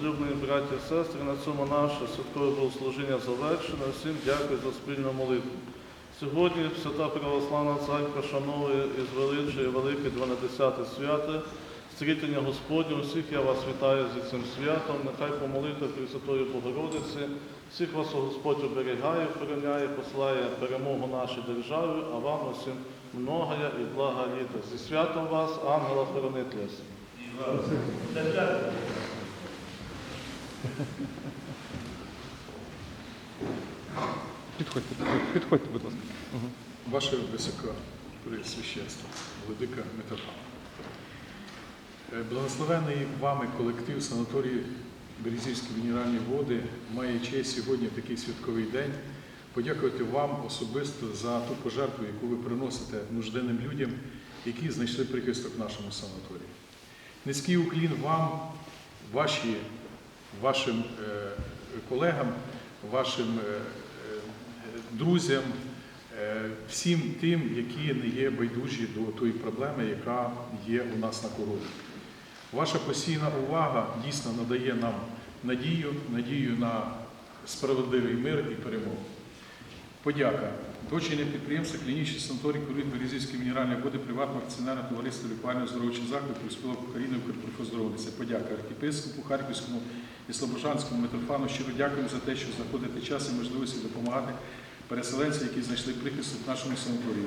возлюблені браті і сестри, на цьому наше святкове богослужіння завершено. Всім дякую за спільну молитву. Сьогодні Свята Православна Церква шановує і звеличує велике 12 свято, стрітення Господнього. Всіх я вас вітаю зі цим святом. Нехай по молитві Пресвятої Богородиці. Всіх вас Господь оберігає, охороняє, посилає перемогу нашій державі, а вам усім многая і блага літа. Зі святом вас, ангела хоронителя. Підходьте, підходьте, будь ласка. Ваше Високопреосвященство, Владика Митрофан. Е, Благословений вами колектив санаторію Березівські мінеральні води має честь сьогодні в такий святковий день подякувати вам особисто за ту пожертву, яку ви приносите нужденним людям, які знайшли прихисток в нашому санаторії. Низький уклін вам, ваші, вашим е, колегам, вашим е, е, друзям, всім тим, які не є байдужі до тої проблеми, яка є у нас на короні. Ваша постійна увага дійсно надає нам надію, надію на справедливий мир і перемогу. Подяка. Дочірнє підприємства клінічний санаторій керують Березівські мінеральні води приватного акціонерного товариства лікувально здоровчих закладів спілок України Укрпрофоздоровниця. Подяка архіпископу Харківському і Слобожанському Митрофану. Щиро дякуємо за те, що знаходите час і можливості допомагати переселенцям, які знайшли прихисток в нашому санаторії.